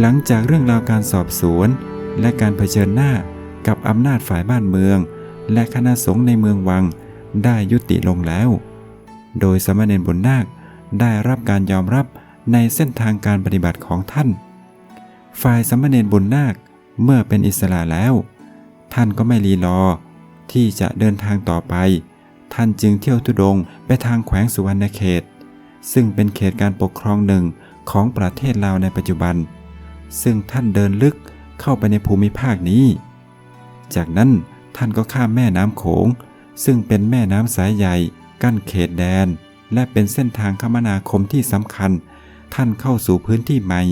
หลังจากเรื่องราวการสอบสวนและการเผชิญหน้ากับอำนาจฝ่ายบ้านเมือง และคณะสงฆ์ในเมืองวังได้ยุติลงแล้ว โดยสามเณรบุญนาคได้รับการยอมรับในเส้นทางการปฏิบัติของท่าน ฝ่ายสามเณรบุญนาคเมื่อเป็นอิสระแล้ว ท่านก็ไม่รีรอ ที่จะเดินทางต่อไป ท่านจึงเที่ยวทุดงไปทางแขวงสุวรรณเขต ซึ่งเป็นเขตการปกครองหนึ่งของประเทศลาวในปัจจุบัน ซึ่งท่านเดินลึกเข้าไปในภูมิภาคนี้ จากนั้นท่านก็ข้ามแม่น้ำโขง ซึ่งเป็นแม่น้ำสายใหญ่ กั้นเขตแดน และเป็นเส้นทางคมนาคมที่สำคัญ ท่านเข้าสู่พื้นที่ใหม่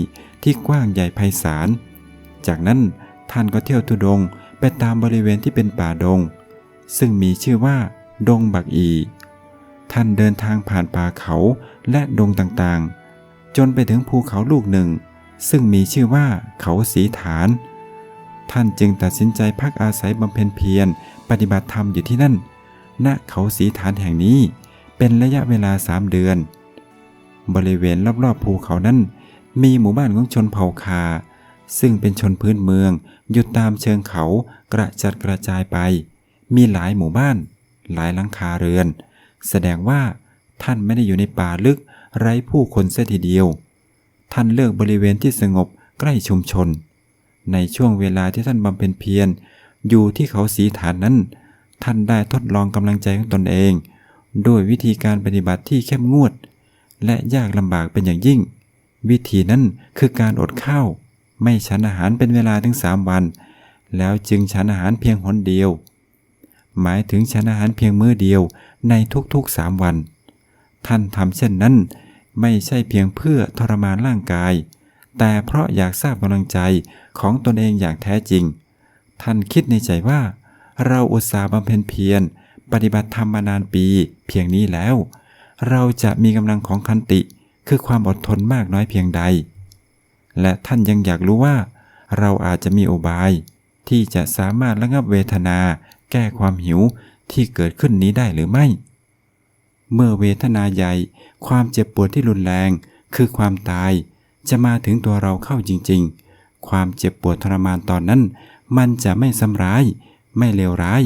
ที่กว้างใหญ่ไพศาล จากนั้นท่านก็เที่ยวทุดงไปตามบริเวณที่เป็นป่าดง ซึ่งมีชื่อว่า ดงบักอี ท่านเดินทางผ่านป่าเขาและดงต่างๆ จนไปถึงภูเขาลูกหนึ่ง ซึ่งมีชื่อว่าเขาสีฐาน ท่านจึงตัดสินใจพักอาศัยบำเพ็ญเพียรปฏิบัติธรรมอยู่ที่นั่น ณเขาสีฐานแห่งนี้เป็นระยะเวลาสามเดือน บริเวณรอบๆภูเขานั้น มีหมู่บ้านของชนเผ่าคา ซึ่งเป็นชนพื้นเมืองอยู่ตามเชิงเขากระจัดกระจายไป มีหลายหมู่บ้าน หลายหลังคาเรือน แสดงว่าท่านไม่ได้อยู่ในป่าลึกไร้ผู้คนเสียทีเดียว ท่านเลือกบริเวณที่สงบใกล้ชุมชน ในช่วงเวลาที่ท่านบำเพ็ญเพียรอยู่ที่เขาสีฐานนั้น ท่านได้ทดลองกำลังใจของตนเอง ด้วยวิธีการปฏิบัติที่เข้มงวด และยากลำบากเป็นอย่างยิ่ง วิธีนั้นคือการอดข้าว ไม่ฉันอาหารเป็นเวลาถึงสามวัน แล้วจึงฉันอาหารเพียงหนเดียว หมายถึงฉันอาหารเพียงมื้อเดียวในทุกๆสามวัน ท่านทำเช่นนั้น ไม่ใช่เพียงเพื่อทรมานร่างกาย แต่เพราะอยากทราบกำลังใจของตนเองอย่างแท้จริง ท่านคิดในใจว่า เราอุตส่าห์บำเพ็ญเพียรปฏิบัติธรรมมานานปีเพียงนี้แล้ว เราจะมีกำลังของคันติ คือความอดทนมากน้อยเพียงใด และท่านยังอยากรู้ว่า เราอาจจะมีอุบาย ที่จะสามารถระงับเวทนา แก้ความหิวที่เกิดขึ้นนี้ได้หรือไม่ เมื่อเวทนาใหญ่ ความเจ็บปวดที่รุนแรง คือความตาย จะมาถึงตัวเราเข้าจริง ๆ ความเจ็บปวดทรมานตอนนั้น มันจะไม่ซ้ำร้าย ไม่เลวร้าย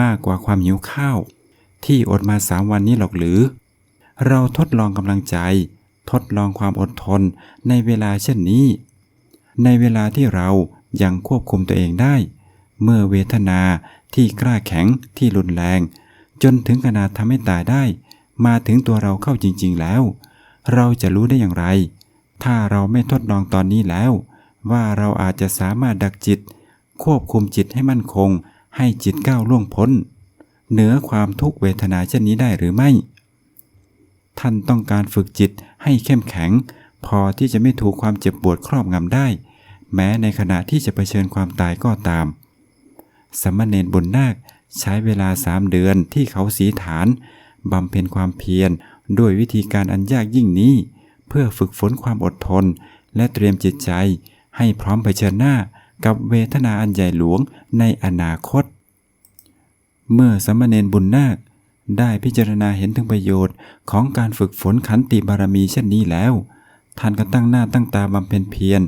มากกว่าความหิวข้าว ที่อดมาสามวันนี้หรอกหรือ เราทดลองกำลังใจ ทดลองความอดทนในเวลาเช่นนี้ ในเวลาที่เรายังควบคุมตัวเองได้ เมื่อเวทนาที่กล้าแข็งที่รุนแรง จนถึงขนาดทำให้ตายได้ มาถึงตัวเราเข้าจริง ๆ แล้ว เราจะรู้ได้อย่างไร ถ้าเราไม่ทดลองตอนนี้แล้ว ว่าเราอาจจะสามารถดักจิต ควบคุมจิตให้มั่นคง ให้จิตก้าวล่วงพ้น เหนือความทุกเวทนาเช่นนี้ได้หรือไม่ ท่านต้องการฝึกจิตให้เข้มแข็ง พอที่จะไม่ถูกความเจ็บปวดครอบงำได้ แม้ในขณะที่จะเผชิญความตายก็ตาม สมณเณรบุญนาคใช้เวลาสามเดือนที่เขาสีฐาน บำเพ็ญความเพียรด้วยวิธีการอันยากยิ่งนี้ เพื่อฝึกฝนความอดทน และเตรียมจิตใจ ให้พร้อมเผชิญหน้ากับเวทนาอันใหญ่หลวงในอนาคต เมื่อสมณเณรบุญนาค ได้พิจารณาเห็นถึงประโยชน์ของการฝึกฝนขันติบารมีเช่นนี้แล้ว ท่านก็ตั้งหน้าตั้งตาบำเพ็ญเพียร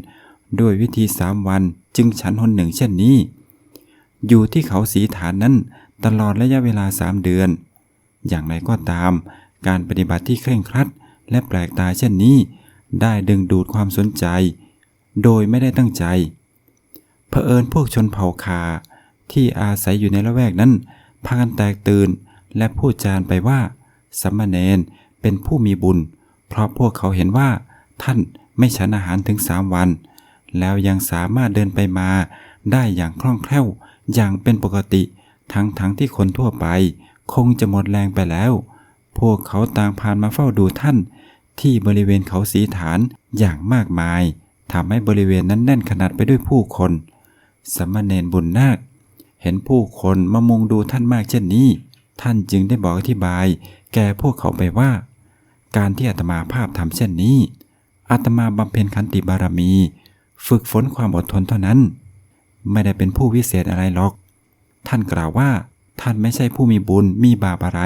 ด้วยวิธีสามวันจึงฉันหนหนึ่งเช่นนี้ อยู่ที่เขาสีฐานนั้นตลอดระยะเวลาสามเดือน อย่างไรก็ตาม การปฏิบัติที่เคร่งครัด และแปลกตาเช่นนี้ ได้ดึงดูดความสนใจ โดยไม่ได้ตั้งใจ เผอิญพวกชนเผ่าคา ที่อาศัยอยู่ในละแวกนั้น พากันแตกตื่นและพูดจานไปว่าสัมมาเนนเป็นผู้มีบุญ เพราะพวกเขาเห็นว่า ท่านไม่ฉันอาหารถึงสามวัน แล้วยังสามารถเดินไปมาได้อย่างคล่องแคล่วอย่างเป็นปกติ ทั้งทั้งที่คนทั่วไป คงจะหมดแรงไปแล้ว พวกเขาต่างผ่านมาเฝ้าดูท่าน ที่บริเวณเขาสีฐานอย่างมากมายทำให้บริเวณนั้นแน่นขนาดไปด้วยผู้คน สมณเณรบุญนาค เห็นผู้คนมามุงดูท่านมากเช่นนี้ ท่านจึงได้บอกอธิบาย แก่พวกเขาไปว่า การที่อาตมาภาพทำเช่นนี้อาตมาบำเพ็ญขันติบารมี ฝึกฝนความอดทนเท่านั้น ไม่ได้เป็นผู้วิเศษอะไรหรอก ท่านกล่าวว่า ท่านไม่ใช่ผู้มีบุญมีบาปอะไร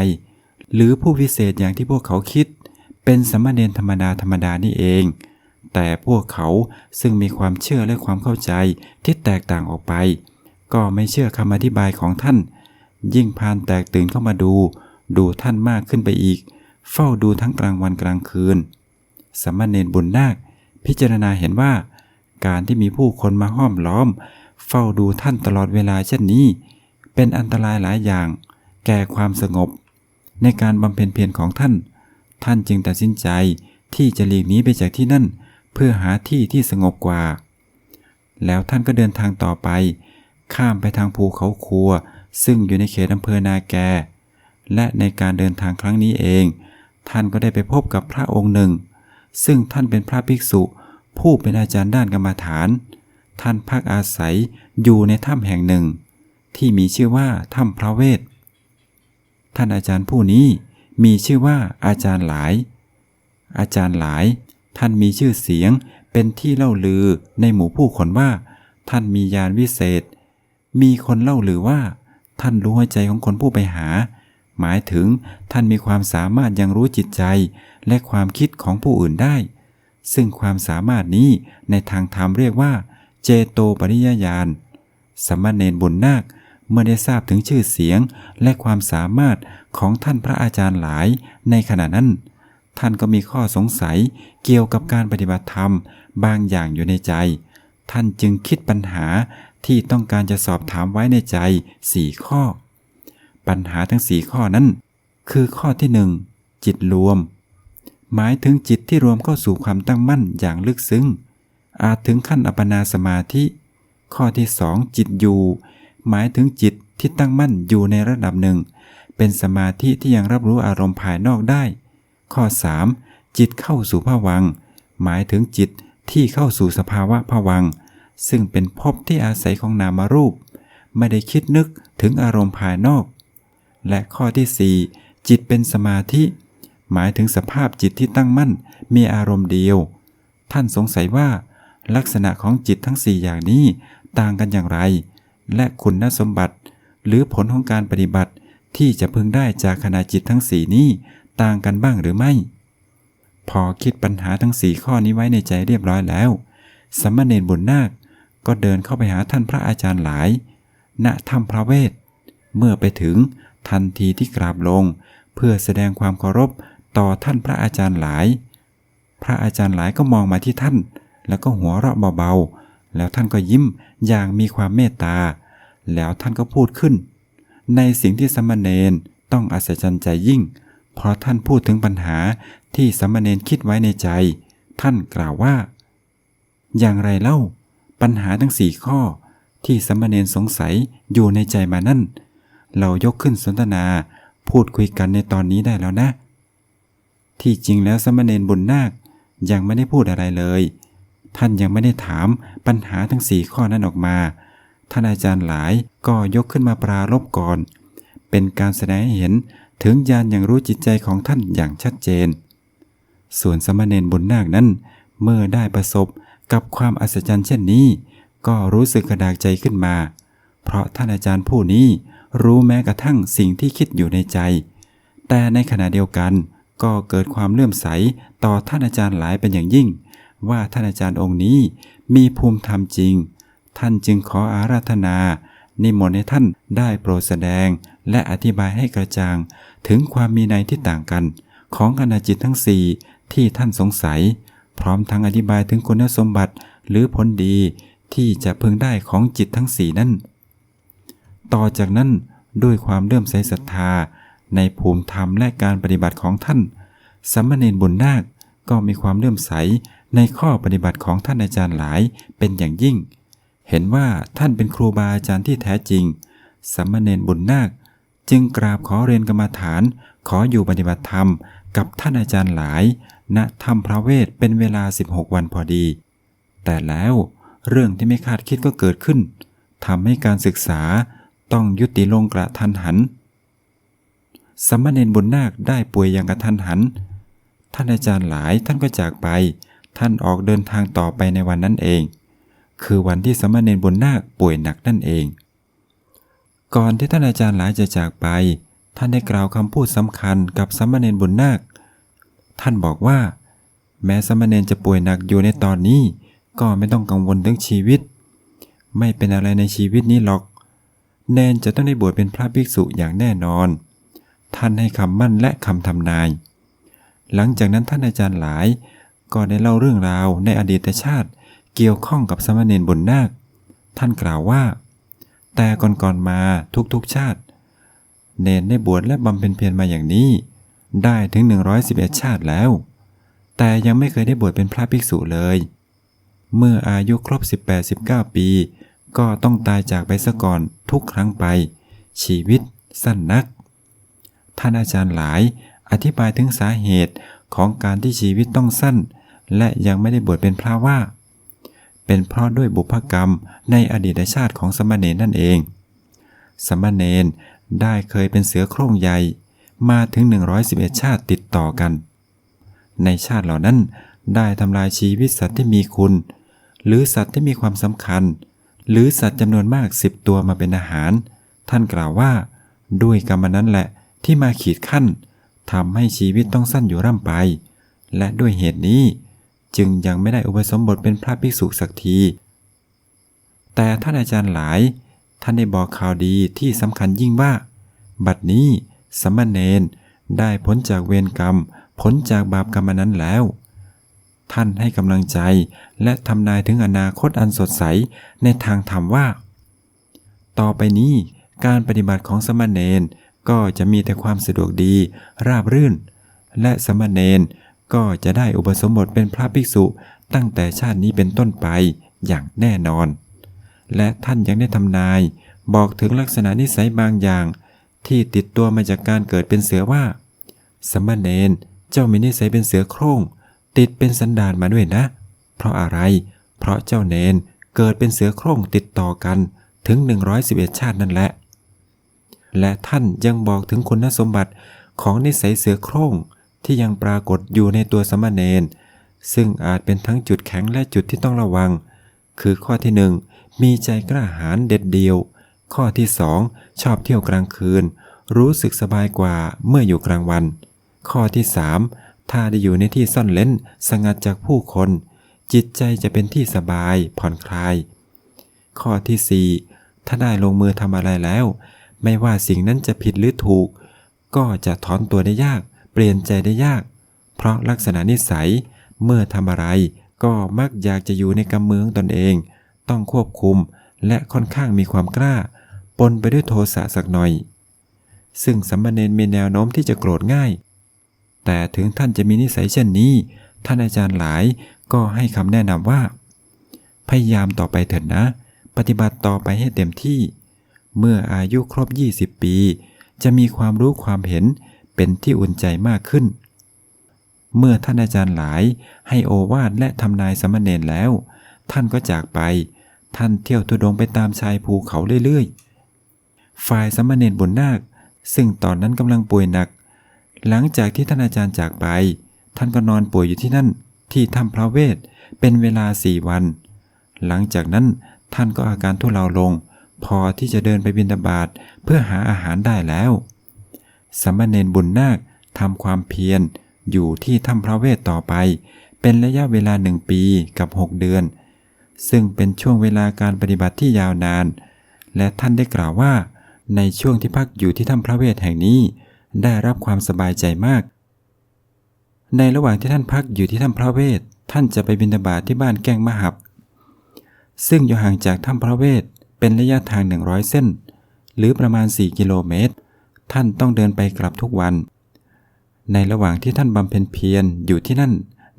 หรือผู้วิเศษอย่างที่พวกเขาคิด เป็นสมณเณรธรรมดาธรรมดานี่เอง แต่พวกเขาซึ่งมีความเชื่อและความเข้าใจที่แตกต่างออกไป ก็ไม่เชื่อคำอธิบายของท่าน ยิ่งพานแตกตื่นเข้ามาดู ดูท่านมากขึ้นไปอีก เฝ้าดูทั้งกลางวันกลางคืน สมณเณรบุญนาค พิจารณาเห็นว่า การที่มีผู้คนมาห้อมล้อม เฝ้าดูท่านตลอดเวลาเช่นนี้ เป็นอันตรายหลายอย่าง แก่ความสงบ ในการบำเพ็ญเพียรของท่าน ท่านจึงตัดสินใจที่จะหลีกหนีไปจากที่นั่น เพื่อหาที่ที่สงบกว่า แล้วท่านก็เดินทางต่อไป ข้ามไปทางภูเขาครัว ซึ่งอยู่ในเขตอำเภอนาแก และในการเดินทางครั้งนี้เอง ท่านก็ได้ไปพบกับพระองค์หนึ่ง ซึ่งท่านเป็นพระภิกษุ ผู้เป็นอาจารย์ด้านกรรมฐาน ท่านพักอาศัยอยู่ในถ้ำแห่งหนึ่ง ที่มีชื่อว่าถ้ำพระเวท ท่านอาจารย์ผู้นี้มีชื่อว่าอาจารย์หลาย อาจารย์หลาย ท่านมีชื่อเสียงเป็นที่เล่าลือในหมู่ผู้คนว่า ท่านมีญาณวิเศษ มีคนเล่าลือว่า ท่านรู้หัวใจของคนผู้ไปหา หมายถึงท่านมีความสามารถยังรู้จิตใจและความคิดของผู้อื่นได้ ซึ่งความสามารถนี้ในทางธรรมเรียกว่า เจโตปริยญาณสมณเณรบุญนาค เมื่อได้ทราบถึงชื่อเสียงและความสามารถของท่านพระอาจารย์หลายในขณะนั้น ท่านก็มีข้อสงสัยเกี่ยวกับการปฏิบัติธรรมบางอย่างอยู่ในใจ ท่านจึงคิดปัญหาที่ต้องการจะสอบถามไว้ในใจสี่ข้อ ปัญหาทั้งสี่ข้อนั้น คือข้อที่หนึ่งจิตรวม หมายถึงจิตที่รวมเข้าสู่ความตั้งมั่นอย่างลึกซึ้งอาจถึงขั้นอัปปนาสมาธิ ข้อที่สองจิตอยู่ หมายถึงจิตที่ตั้งมั่นอยู่ในระดับหนึ่ง เป็นสมาธิที่ยังรับรู้อารมณ์ภายนอกได้ ข้อ 3. จิตเข้าสู่ภวัง หมายถึงจิตที่เข้าสู่สภาวะภวัง ซึ่งเป็นภพที่อาศัยของนามรูป ไม่ได้คิดนึกถึงอารมณ์ภายนอก และข้อที่ 4 จิตเป็นสมาธิ หมายถึงสภาพจิตที่ตั้งมั่นมีอารมณ์เดียว ท่านสงสัยว่า ลักษณะของจิตทั้ง 4 อย่างนี้ต่างกันอย่างไร และคุณสมบัติ หรือผลของการปฏิบัติที่จะพึงได้จากขณะจิตทั้งสี่นี้ต่างกันบ้างหรือไม่ พอคิดปัญหาทั้งสี่ข้อนี้ไว้ในใจเรียบร้อยแล้วสมณเณรบุญนาคก็เดินเข้าไปหาท่านพระอาจารย์หลาย ณถ้ำพระเวท เมื่อไปถึงทันทีที่กราบลง เพื่อแสดงความเคารพต่อท่านพระอาจารย์หลาย พระอาจารย์หลายก็มองมาที่ท่าน แล้วก็หัวเราะเบาๆ แล้วท่านก็ยิ้มอย่างมีความเมตตา แล้วท่านก็พูดขึ้น ในสิ่งที่สมณเณรต้องอัศจรรย์ใจยิ่ง เพราะท่านพูดถึงปัญหาที่สมณเณรคิดไว้ในใจ ท่านกล่าวว่า อย่างไรเล่า ปัญหาทั้งสี่ข้อที่สมณเณรสงสัยอยู่ในใจมานั่น เรายกขึ้นสนทนาพูดคุยกันในตอนนี้ได้แล้วนะ ที่จริงแล้วสมณเณรบุญนาคยังไม่ได้พูดอะไรเลย ท่านยังไม่ได้ถามปัญหาทั้งสี่ข้อนั้นออกมา ท่านอาจารย์หลายก็ยกขึ้นมาปราลบก่อน เป็นการแสดงให้เห็นถึงญาณอย่างรู้จิตใจของท่านอย่างชัดเจน ส่วนสมณเณรบุญนาคนั้น เมื่อได้ประสบกับความอัศจรรย์เช่นนี้ ก็รู้สึกกระดากใจขึ้นมา เพราะท่านอาจารย์ผู้นี้รู้แม้กระทั่งสิ่งที่คิดอยู่ในใจ แต่ในขณะเดียวกันก็เกิดความเลื่อมใสต่อท่านอาจารย์หลายเป็นอย่างยิ่ง ว่าท่านอาจารย์องค์นี้มีภูมิธรรมจริง ท่านจึงขออาราธนา นิมนต์ให้ท่านได้โปรดแสดง และอธิบายให้กระจ่าง ถึงความมีในที่ต่างกัน ของขณะจิตทั้งสี่ที่ท่านสงสัย พร้อมทั้งอธิบายถึงคุณสมบัติหรือผลดีที่จะพึงได้ของจิตทั้งสี่นั้น ต่อจากนั้นด้วยความเลื่อมใสศรัทธา ในภูมิธรรมและการปฏิบัติของท่านสมณเณรบุญนาคก็มีความเลื่อมใส ในข้อปฏิบัติของท่านอาจารย์หลายเป็นอย่างยิ่ง เห็นว่าท่านเป็นครูบาอาจารย์ที่แท้จริงสมณเณรบุญนาค จึงกราบขอเรียนกรรมฐาน ขออยู่ปฏิบัติธรรม กับท่านอาจารย์หลาย ณธรรมพระเวทเป็นเวลา 16 วันพอดี แต่แล้วเรื่องที่ไม่คาดคิดก็เกิดขึ้นทำให้การศึกษาต้องยุติลงกระทันหัน สมณเณรบุญนาคได้ป่วยอย่างกระทันหัน ท่านอาจารย์หลายท่านก็จากไป ท่านออกเดินทางต่อไปในวันนั้นเอง คือวันที่สมณเณรบุญนาคป่วยหนักนั่นเอง ก่อนที่ท่านอาจารย์หลายจะจากไป ท่านได้กล่าวคำพูดสำคัญกับสมณเณรบุญนาค ท่านบอกว่า แม้สามเณรจะป่วยหนักอยู่ในตอนนี้ ก็ไม่ต้องกังวลเรื่องชีวิต ไม่เป็นอะไรในชีวิตนี้หรอกเนนจะต้องได้บวชเป็นพระภิกษุอย่างแน่นอน ท่านให้คำมั่นและคำทำนาย หลังจากนั้นท่านอาจารย์หลาย ก็ได้เล่าเรื่องราวในอดีตชาติเกี่ยวข้องกับสามเณรบุญนาค ท่านกล่าวว่า แต่ก่อนๆมาทุกๆชาติ เนนได้บวชและบำเพ็ญเพียรมาอย่างนี้ ได้ถึง 111 ชาติแล้ว แต่ยังไม่เคยได้บวชเป็นพระภิกษุเลย เมื่ออายุครบ 18-19 ปี ก็ต้องตายจากไปซะก่อนทุกครั้งไป ชีวิตสั้นนัก ท่านอาจารย์หลายอธิบายถึงสาเหตุของการที่ชีวิตต้องสั้น และยังไม่ได้บวชเป็นพระว่า เป็นเพราะด้วยบุพกรรมในอดีตชาติของสมณเณรนั่นเอง สมณเณรได้เคยเป็นเสือโคร่งใหญ่มาถึง 111 ชาติติดต่อกัน ในชาติเหล่านั้นได้ทำลายชีวิตสัตว์ที่มีคุณ หรือสัตว์ที่มีความสำคัญ หรือสัตว์จำนวนมากสิบตัวมาเป็นอาหาร ท่านกล่าวว่า ด้วยกรรมนั้นแหละที่มาขีดขั้นทำให้ชีวิตต้องสั้นอยู่ร่ำไป และด้วยเหตุนี้ จึงยังไม่ได้อุปสมบทเป็นพระภิกษุสักที แต่ท่านอาจารย์หลาย ท่านได้บอกข่าวดีที่สำคัญยิ่งว่า บัดนี้สมณเณรได้พ้นจากเวรกรรมพ้นจากบาปกรรมนั้นแล้ว ท่านให้กำลังใจและทำนายถึงอนาคตอันสดใสในทางธรรมว่า ต่อไปนี้การปฏิบัติของสมณเณรก็จะมีแต่ความสะดวกดีราบรื่น และสมณเณร ก็จะได้อุปสมบทเป็นพระภิกษุตั้งแต่ชาตินี้เป็นต้นไปอย่างแน่นอน และท่านยังได้ทำนายบอกถึงลักษณะนิสัยบางอย่าง ที่ติดตัวมาจากการเกิดเป็นเสือว่า สมณเณรเจ้ามีนิสัยเป็นเสือโคร่ง ติดเป็นสันดานมาด้วยนะ เพราะอะไร เพราะเจ้าเนนเกิดเป็นเสือโคร่งติดต่อกันถึง 111 ชาตินั่นแหละ และท่านยังบอกถึงคุณสมบัติของนิสัยเสือโคร่ง ที่ยังปรากฏอยู่ในตัวสมณเณรซึ่งอาจเป็นทั้งจุดแข็งและจุดที่ต้องระวัง คือข้อที่หนึ่งมีใจกล้าหาญเด็ดเดียว ข้อที่สองชอบเที่ยวกลางคืน รู้สึกสบายกว่าเมื่ออยู่กลางวัน ข้อที่สามถ้าได้อยู่ในที่ซ่อนเล้นสงัดจากผู้คน จิตใจจะเป็นที่สบายผ่อนคลาย ข้อที่สี่ถ้าได้ลงมือทำอะไรแล้ว ไม่ว่าสิ่งนั้นจะผิดหรือถูก ก็จะถอนตัวได้ยาก ปลี่ยนใจได้ยาก เพราะลักษณะนิสัยเมื่อทำอะไรก็มักอยากจะอยู่ในกำเมืองตนเอง ต้องควบคุมและค่อนข้างมีความกล้า ปนไปด้วยโทสะสักหน่อย ซึ่งสัมมาเนนมีแนวโน้มที่จะโกรธง่าย แต่ถึงท่านจะมีนิสัยเช่นนี้ ท่านอาจารย์หลายก็ให้คำแนะนำว่า พยายามต่อไปเถิดนะ ปฏิบัติต่อไปให้เต็มที่ เมื่ออายุครบ 20 ปี จะมีความรู้ความเห็น เป็นที่อุ่นใจมากขึ้น เมื่อท่านอาจารย์หลายให้โอวาทและทำนายสมณเณรแล้ว ท่านก็จากไป ท่านเที่ยวทุดงไปตามชายภูเขาเรื่อยๆ ฝ่ายสมณเณรบุญนาค ซึ่งตอนนั้นกำลังป่วยหนัก หลังจากที่ท่านอาจารย์จากไป ท่านก็นอนป่วยอยู่ที่นั่น ที่ถ้ำพระเวทเป็นเวลาสี่วัน หลังจากนั้นท่านก็อาการทุเลาลง พอที่จะเดินไปบินบาตเพื่อหาอาหารได้แล้ว สมณเณรบุญนาคทำความเพียร อยู่ที่ถ้ำพระเวทต่อไป เป็นระยะเวลาหนึ่งปีกับ 6 เดือน ซึ่งเป็นช่วงเวลาการปฏิบัติที่ยาวนาน และท่านได้กล่าวว่า ในช่วงที่พักอยู่ที่ถ้ำพระเวทแห่งนี้ ได้รับความสบายใจมาก ในระหว่างที่ท่านพักอยู่ที่ถ้ำพระเวทท่านจะไปบินบาตที่บ้านแก้งมหับ ซึ่งอยู่ห่างจากถ้ำพระเวทเป็นระยะทาง 100 เส้น หรือประมาณ 4 กิโลเมตร ท่านต้องเดินไปกลับทุกวัน ในระหว่างที่ท่านบำเพ็ญเพียรอยู่ที่นั่น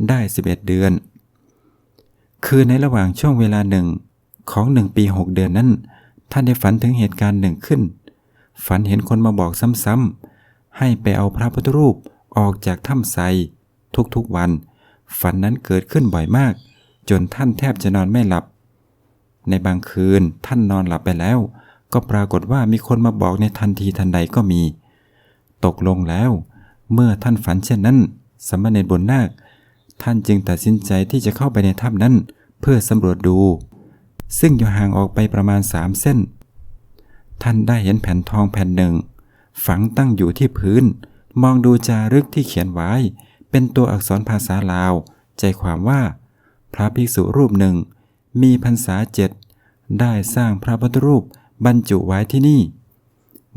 ได้ 11 เดือน คือในระหว่างช่วงเวลาหนึ่งของหนึ่งปี 6 เดือนนั้น ท่านได้ฝันถึงเหตุการณ์หนึ่งขึ้น ฝันเห็นคนมาบอกซ้ำๆให้ไปเอาพระพุทธรูปออกจากถ้ำไซทุกๆวัน ฝันนั้นเกิดขึ้นบ่อยมาก จนท่านแทบจะนอนไม่หลับ ในบางคืนท่านนอนหลับไปแล้ว ก็ปรากฏว่ามีคนมาบอกในทันทีทันใดก็มี ตกลงแล้ว เมื่อท่านฝันเช่นนั้น สมณเณรบนนาค ท่านจึงตัดสินใจที่จะเข้าไปในถ้ำนั้น เพื่อสำรวจดู ซึ่งอยู่ห่างออกไปประมาณสามเส้น ท่านได้เห็นแผ่นทองแผ่นหนึ่ง ฝังตั้งอยู่ที่พื้น มองดูจารึกที่เขียนไว้ เป็นตัวอักษรภาษาลาว ใจความว่า พระภิกษุรูปหนึ่ง มีพรรษาเจ็ดได้สร้างพระพุทธรูป บรรจุไว้ที่นี่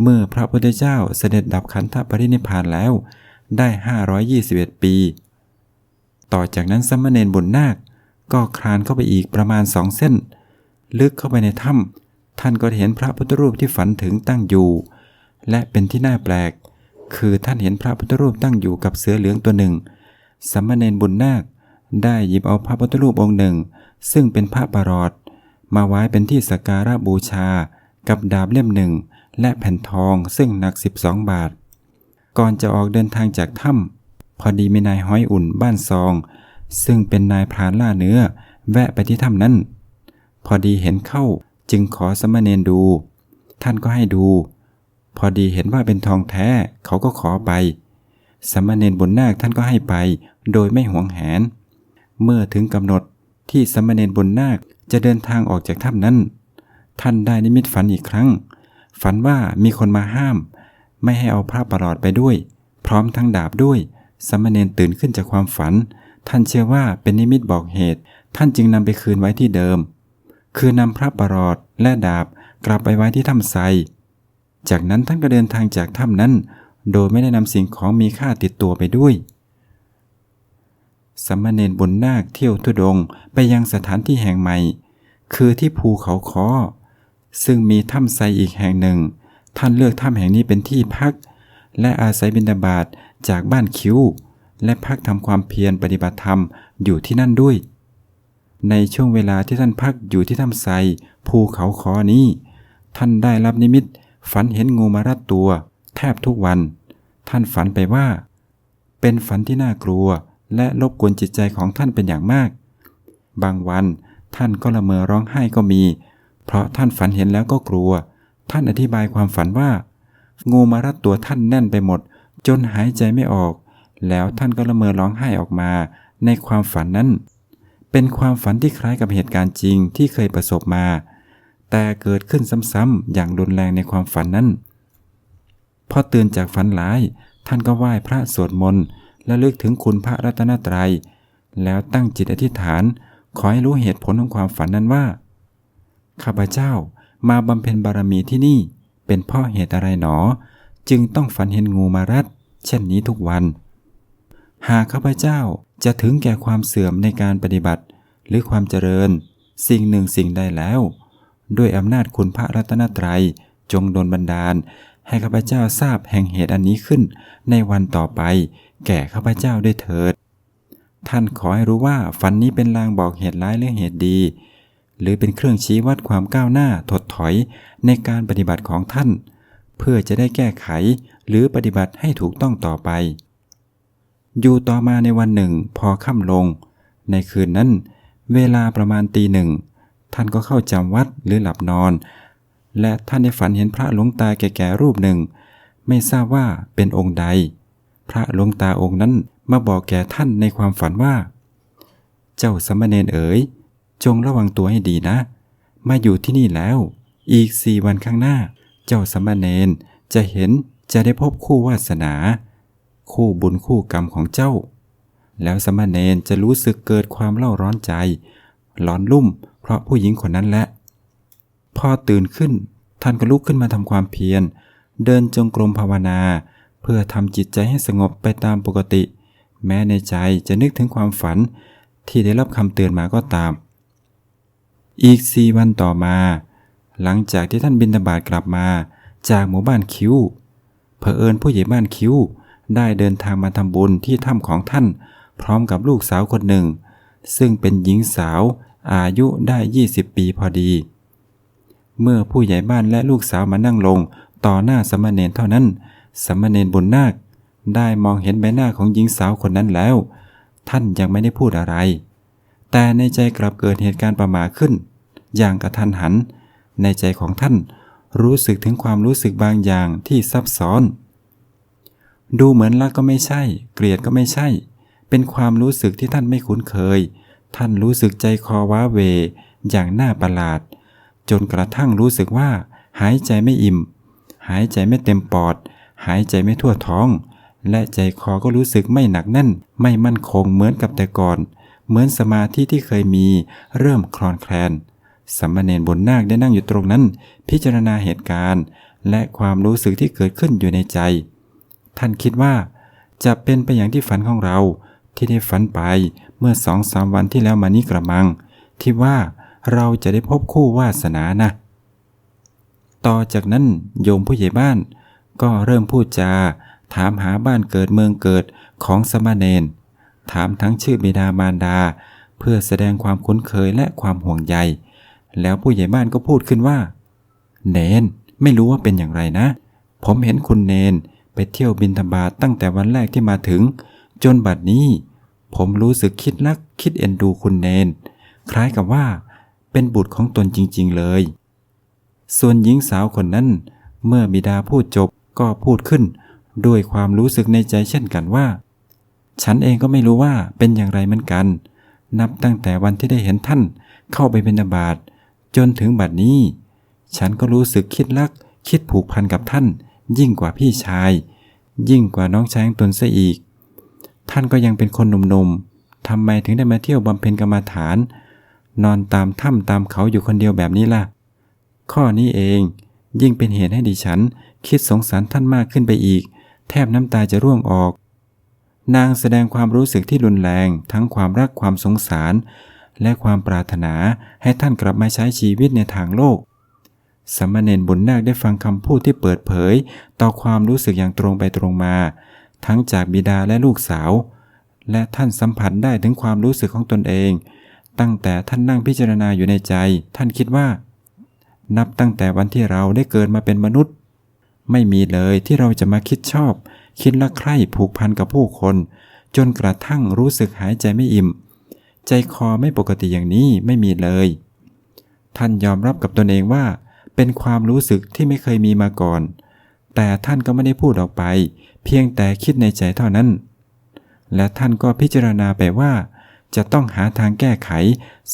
เมื่อพระพุทธเจ้าเสด็จดับขันธปรินิพานแล้ว ได้ 521 ปี ต่อจากนั้นสมณเณรบุญนาค ก็คลานเข้าไปอีกประมาณสองเส้น ลึกเข้าไปในถ้ำท่านก็เห็นพระพุทธรูปที่ฝันถึงตั้งอยู่ และเป็นที่น่าแปลก คือท่านเห็นพระพุทธรูปตั้งอยู่กับเสือเหลืองตัวหนึ่งสมณเณรบุญนาคได้หยิบเอาพระพุทธรูปองค์หนึ่ง ซึ่งเป็นพระประหลอด มาไว้เป็นที่สักการะบูชา กับดาบเล่มหนึ่ง และแผ่นทองซึ่งหนัก 12 บาท ก่อนจะออกเดินทางจากถ้ำพอดีมีนายห้อยอุ่นบ้านซอง ซึ่งเป็นนายพรานล่าเนื้อ แวะไปที่ถ้ำนั้น พอดีเห็นเข้าจึงขอสมณเณรดู ท่านก็ให้ดู พอดีเห็นว่าเป็นทองแท้เขาก็ขอไป สมณเณรบุญนาคท่านก็ให้ไป โดยไม่หวงแหน เมื่อถึงกำหนดที่สมณเณรบุญนาคจะเดินทางออกจากถ้ำนั้น ท่านได้นิมิตฝันอีกครั้ง ฝันว่ามีคนมาห้าม ไม่ให้เอาพระประหลอดไปด้วย พร้อมทั้งดาบด้วย สมณเณรตื่นขึ้นจากความฝัน ท่านเชื่อว่าเป็นนิมิตบอกเหตุ ท่านจึงนำไปคืนไว้ที่เดิม คือนำพระประหลอดและดาบกลับไปไว้ที่ถ้ำไทรจากนั้นท่านก็เดินทางจากถ้ำนั้น โดยไม่ได้นำสิ่งของมีค่าติดตัวไปด้วยสมณเณรบุญนาคเที่ยวทุดงไปยังสถานที่แห่งใหม่ คือที่ภูเขาคอ ซึ่งมีถ้ำไทรอีกแห่งหนึ่ง ท่านเลือกถ้ำแห่งนี้เป็นที่พัก และอาศัยบิณฑบาตจากบ้านคิ้ว และพักทำความเพียรปฏิบัติธรรมอยู่ที่นั่นด้วย ในช่วงเวลาที่ท่านพักอยู่ที่ถ้ำไทรภูเขาคอนี้ ท่านได้รับนิมิต ฝันเห็นงูมารัดตัว แทบทุกวัน ท่านฝันไปว่า เป็นฝันที่น่ากลัว และรบกวนจิตใจของท่านเป็นอย่างมาก บางวันท่านก็ละเมอร้องไห้ก็มี เพราะท่านฝันเห็นแล้วก็กลัว ท่านอธิบายความฝันว่า งูมารัดตัวท่านแน่นไปหมด จนหายใจไม่ออก แล้วท่านก็ละเมอร้องไห้ออกมา ในความฝันนั้น เป็นความฝันที่คล้ายกับเหตุการณ์จริงที่เคยประสบมา แต่เกิดขึ้นซ้ำๆอย่างรุนแรงในความฝันนั้น พอตื่นจากฝันหลาย ท่านก็ไหว้พระสวดมนต์และลึกถึงคุณพระรัตนตรยัย แล้วตั้งจิตอธิษฐาน ขอให้รู้เหตุผลของความฝันนั้นว่า ข้าพเจ้ามาบำเพ็ญบารมีที่นี่ เป็นเพ่อเหตุอะไรหนอ จึงต้องฝันเห็นงูมารัดเช่นนี้ทุกวัน หากข้าพเจ้าจะถึงแก่ความเสื่อมในการปฏิบัติ หรือความเจริญ สิ่งหนึ่งสิ่งใดแล้ว ด้วยอำนาจคุณพระรัตนตรัยจงดลบันดาล ให้ข้าพเจ้าทราบแห่งเหตุอันนี้ขึ้น ในวันต่อไป แก่ข้าพเจ้าด้วยเถิด ท่านขอให้รู้ว่าฝันนี้เป็นลางบอกเหตุร้ายหรือเหตุดี หรือเป็นเครื่องชี้วัดความก้าวหน้าถดถอยในการปฏิบัติของท่าน เพื่อจะได้แก้ไขหรือปฏิบัติให้ถูกต้องต่อไป อยู่ต่อมาในวันหนึ่งพอค่ำลง ในคืนนั้น เวลาประมาณตีหนึ่ง ท่านก็เข้าจำวัดหรือหลับนอน และท่านได้ฝันเห็นพระหลวงตาแก่ๆรูปหนึ่ง ไม่ทราบว่าเป็นองค์ใด พระหลวงตาองค์นั้นมาบอกแก่ท่านในความฝันว่า เจ้าสมณเณรเอ๋ย จงระวังตัวให้ดีนะ มาอยู่ที่นี่แล้ว อีกสี่วันข้างหน้า เจ้าสมณเณรจะเห็นจะได้พบคู่วาสนา คู่บุญคู่กรรมของเจ้า แล้วสมณเณรจะรู้สึกเกิดความเล่าร้อนใจ ร้อนลุ่ม เพราะผู้หญิงคนนั้นแหละพอตื่นขึ้น ท่านก็ลุกขึ้นมาทำความเพียร เดินจงกรมภาวนา เพื่อทำจิตใจให้สงบไปตามปกติ แม้ในใจจะนึกถึงความฝันที่ได้รับคำเตือนมาก็ตาม อีกสี่วันต่อมา หลังจากที่ท่านบินตบาตกลับมา จากหมู่บ้านคิ้วเผอิญผู้ใหญ่บ้านคิ้ว ได้เดินทางมาทำบุญที่ถ้ำของท่าน พร้อมกับลูกสาวคนหนึ่ง ซึ่งเป็นหญิงสาวอายุได้ 20 ปีพอดี เมื่อผู้ใหญ่บ้านและลูกสาวมานั่งลง ต่อหน้าสมณเณรเท่านั้น สมณเณรบุญนาค ได้มองเห็นใบหน้าของหญิงสาวคนนั้นแล้ว ท่านยังไม่ได้พูดอะไร แต่ในใจกลับเกิดเหตุการณ์ประหมาขึ้น อย่างกระทันหัน ในใจของท่านรู้สึกถึงความรู้สึกบางอย่างที่ซับซ้อน ดูเหมือนรักก็ไม่ใช่ เกลียดก็ไม่ใช่ เป็นความรู้สึกที่ท่านไม่คุ้นเคย ท่านรู้สึกใจคอว้าเว อย่างน่าประหลาด จนกระทั่งรู้สึกว่า หายใจไม่อิ่ม หายใจไม่เต็มปอด หายใจไม่ทั่วท้อง และใจคอก็รู้สึกไม่หนักแน่น ไม่มั่นคงเหมือนกับแต่ก่อน เหมือนสมาธิที่เคยมีเริ่มคลอนแคลนสามเณรบุญนาคได้นั่งอยู่ตรงนั้น พิจารณาเหตุการณ์ และความรู้สึกที่เกิดขึ้นอยู่ในใจ ท่านคิดว่า จะเป็นไปอย่างที่ฝันของเรา ที่ได้ฝันไปเมื่อสองสามวันที่แล้วมานี้กระมัง ที่ว่าเราจะได้พบคู่วาสนานะ ต่อจากนั้นโยมผู้ใหญ่บ้าน ก็เริ่มพูดจา ถามหาบ้านเกิดเมืองเกิดของสมณเณร ถามทั้งชื่อบิดามารดา เพื่อแสดงความคุ้นเคยและความห่วงใย แล้วผู้ใหญ่บ้านก็พูดขึ้นว่า เนน ไม่รู้ว่าเป็นอย่างไรนะ ผมเห็นคุณเนนไปเที่ยวบินธบาตตั้งแต่วันแรกที่มาถึง จนบัดนี้ ผมรู้สึกคิดรักคิดเอ็นดูคุณเนน คล้ายกับว่า เป็นบุตรของตนจริง ๆ เลย ส่วนหญิงสาวคนนั้น เมื่อบิดาพูดจบก็พูดขึ้น ด้วยความรู้สึกในใจเช่นกันว่า ฉันเองก็ไม่รู้ว่าเป็นอย่างไรเหมือนกัน นับตั้งแต่วันที่ได้เห็นท่านเข้าไปเป็นบาตจนถึงบัดนี้ ฉันก็รู้สึกคิดรัก คิดผูกพันกับท่าน ยิ่งกว่าพี่ชาย ยิ่งกว่าน้องชายงตนซะอีก ท่านก็ยังเป็นคนหนุ่มๆทำไมถึงได้มาเที่ยวบำเพ็ญกรรมาฐาน นอนตามถ้ำตามเขาอยู่คนเดียวแบบนี้ล่ะ ข้อนี้เองยิ่งเป็นเหตุให้ดิฉัน คิดสงสารท่านมากขึ้นไปอีก แทบน้ำตาจะร่วงออก นางแสดงความรู้สึกที่รุนแรง ทั้งความรักความสงสาร และความปรารถนาให้ท่านกลับมาใช้ชีวิตในทางโลกสามเณรบุญนาคได้ฟังคำพูดที่เปิดเผย ต่อความรู้สึกอย่างตรงไปตรงมา ทั้งจากบิดาและลูกสาว และท่านสัมผัสได้ถึงความรู้สึกของตนเอง ตั้งแต่ท่านนั่งพิจารณาอยู่ในใจ ท่านคิดว่า นับตั้งแต่วันที่เราได้เกิดมาเป็นมนุษย์ ไม่มีเลยที่เราจะมาคิดชอบ คิดละใคร่ผูกพันกับผู้คน จนกระทั่งรู้สึกหายใจไม่อิ่ม ใจคอไม่ปกติอย่างนี้ไม่มีเลย ท่านยอมรับกับตนเองว่า เป็นความรู้สึกที่ไม่เคยมีมาก่อน แต่ท่านก็ไม่ได้พูดออกไป เพียงแต่คิดในใจเท่านั้น และท่านก็พิจารณาไปว่า จะต้องหาทางแก้ไข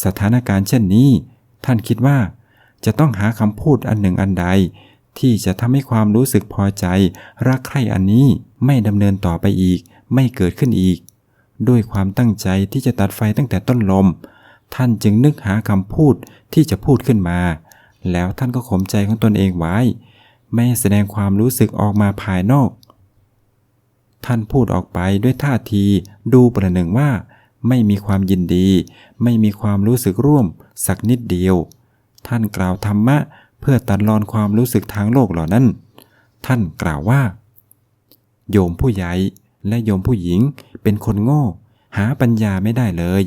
สถานการณ์เช่นนี้ ท่านคิดว่าจะต้องหาคำพูดอันหนึ่งอันใด ที่จะทำให้ความรู้สึกพอใจ รักใคร่อันนี้ไม่ดำเนินต่อไปอีก ไม่เกิดขึ้นอีก ด้วยความตั้งใจที่จะตัดไฟตั้งแต่ต้นลม ท่านจึงนึกหาคำพูดที่จะพูดขึ้นมา แล้วท่านก็ข่มใจของตนเองไว้ ไม่แสดงความรู้สึกออกมาภายนอก ท่านพูดออกไปด้วยท่าทีดูประหนึ่งว่า ไม่มีความยินดี ไม่มีความรู้สึกร่วม สักนิดเดียว ท่านกล่าวธรรมะ เพื่อตัดรอนความรู้สึกทางโลกเหล่านั้น ท่านกล่าวว่า โยมผู้ใหญ่และโยมผู้หญิงเป็นคนโง่ หาปัญญาไม่ได้เลย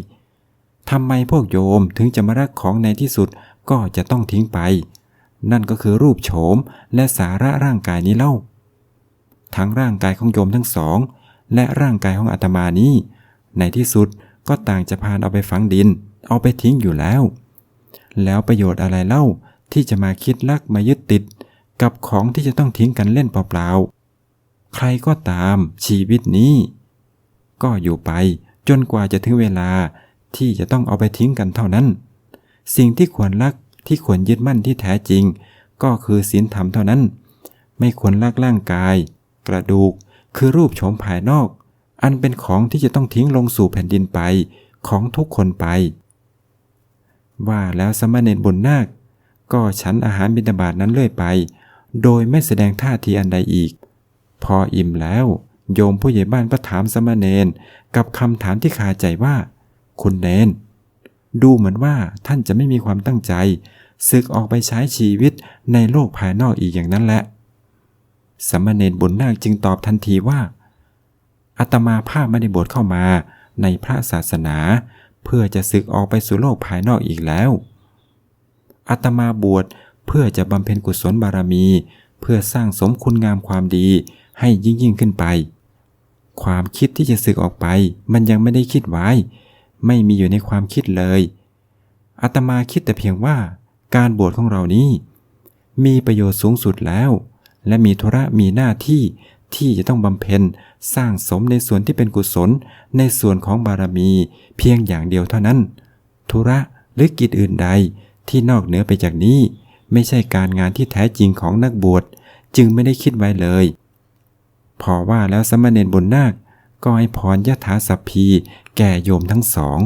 ทำไมพวกโยมถึงจะมารักของในที่สุดก็จะต้องทิ้งไป นั่นก็คือรูปโฉมและสาระร่างกายนี้เล่า ทั้งร่างกายของโยมทั้งสอง และร่างกายของอาตมานี้ ในที่สุดก็ต่างจะพานเอาไปฝังดิน เอาไปทิ้งอยู่แล้ว แล้วประโยชน์อะไรเล่า ที่จะมาคิดลักมายึดติด กับของที่จะต้องทิ้งกันเล่นเปล่าๆ ใครก็ตามชีวิตนี้ ก็อยู่ไปจนกว่าจะถึงเวลาที่จะต้องเอาไปทิ้งกันเท่านั้น สิ่งที่ควรรักที่ควรยึดมั่นที่แท้จริง ก็คือศีลธรรมเท่านั้น ไม่ควรรักร่างกาย กระดูกคือรูปโฉมภายนอก อันเป็นของที่จะต้องทิ้งลงสู่แผ่นดินไปของทุกคนไป ว่าแล้วสมณเณรบุญนาค ก็ฉันอาหารบิณฑบาตนั้นเลื่อยไป โดยไม่แสดงท่าทีอันใดอีก พออิ่มแล้ว โยมผู้ใหญ่บ้านก็ถามสมณเณรกับคำถามที่คาใจว่า คุณเนน ดูเหมือนว่าท่านจะไม่มีความตั้งใจศึกออกไปใช้ชีวิตในโลกภายนอกอีกอย่างนั้นแหละ สมณเณรบุญนาคจึงตอบทันทีว่าอาตมาภาพไม่ได้บวชเข้ามาในพระศาสนา เพื่อจะศึกออกไปสู่โลกภายนอกอีกแล้ว อาตมาบวชเพื่อจะบำเพ็ญกุศลบารมี เพื่อสร้างสมคุณงามความดีให้ยิ่งยิ่งขึ้นไป ความคิดที่จะศึกออกไป มันยังไม่ได้คิดไว้ ไม่มีอยู่ในความคิดเลยอาตมาคิดแต่เพียงว่า การบวชของเรานี้ มีประโยชน์สูงสุดแล้ว และมีธุระมีหน้าที่ที่จะต้องบำเพ็ญสร้างสมในส่วนที่เป็นกุศล ในส่วนของบารมี เพียงอย่างเดียวเท่านั้น ธุระหรือกิจอื่นใด ที่นอกเหนือไปจากนี้ ไม่ใช่การงานที่แท้จริงของนักบวชจึงไม่ได้คิดไว้เลย พอว่าแล้วสมณเณรบุญนาค ก็ให้พรยถาสัพพีแก่โยมทั้งสอง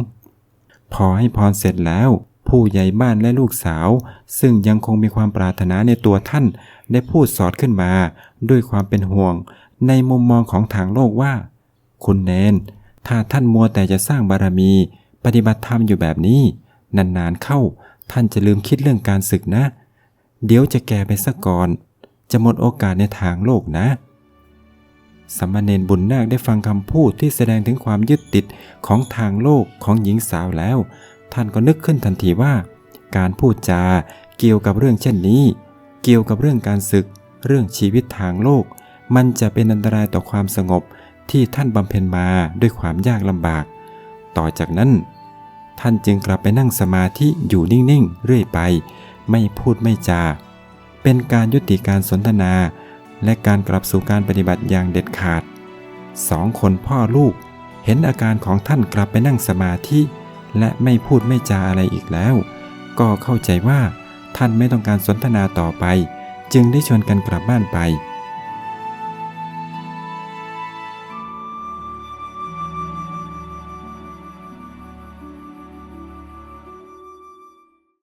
พอให้พรเสร็จแล้ว ผู้ใหญ่บ้านและลูกสาว ซึ่งยังคงมีความปรารถนาในตัวท่านได้พูดสอดขึ้นมา ด้วยความเป็นห่วง ในมุมมองของทางโลกว่า คุณเนน ถ้าท่านมัวแต่จะสร้างบารมี ปฏิบัติธรรมอยู่แบบนี้ นานๆเข้า ท่านจะลืมคิดเรื่องการศึกนะ เดี๋ยวจะแก่ไปซะก่อน จะหมดโอกาสในทางโลกนะสามเณรบุญนาคได้ฟังคำพูดที่แสดงถึงความยึดติดของทางโลกของหญิงสาวแล้ว ท่านก็นึกขึ้นทันทีว่า การพูดจาเกี่ยวกับเรื่องเช่นนี้ เกี่ยวกับเรื่องการศึก เรื่องชีวิตทางโลก มันจะเป็นอันตรายต่อความสงบที่ท่านบำเพ็ญมาด้วยความยากลำบาก ต่อจากนั้น ท่านจึงกลับไปนั่งสมาธิอยู่นิ่งๆ เรื่อยไป ไม่พูดไม่จา เป็นการยุติการสนทนา และการกลับสู่การปฏิบัติอย่างเด็ดขาดสองคนพ่อลูก เห็นอาการของท่านกลับไปนั่งสมาธิ และไม่พูดไม่จาอะไรอีกแล้ว ก็เข้าใจว่าท่านไม่ต้องการสนทนาต่อไป จึงได้ชวนกันกลับบ้านไป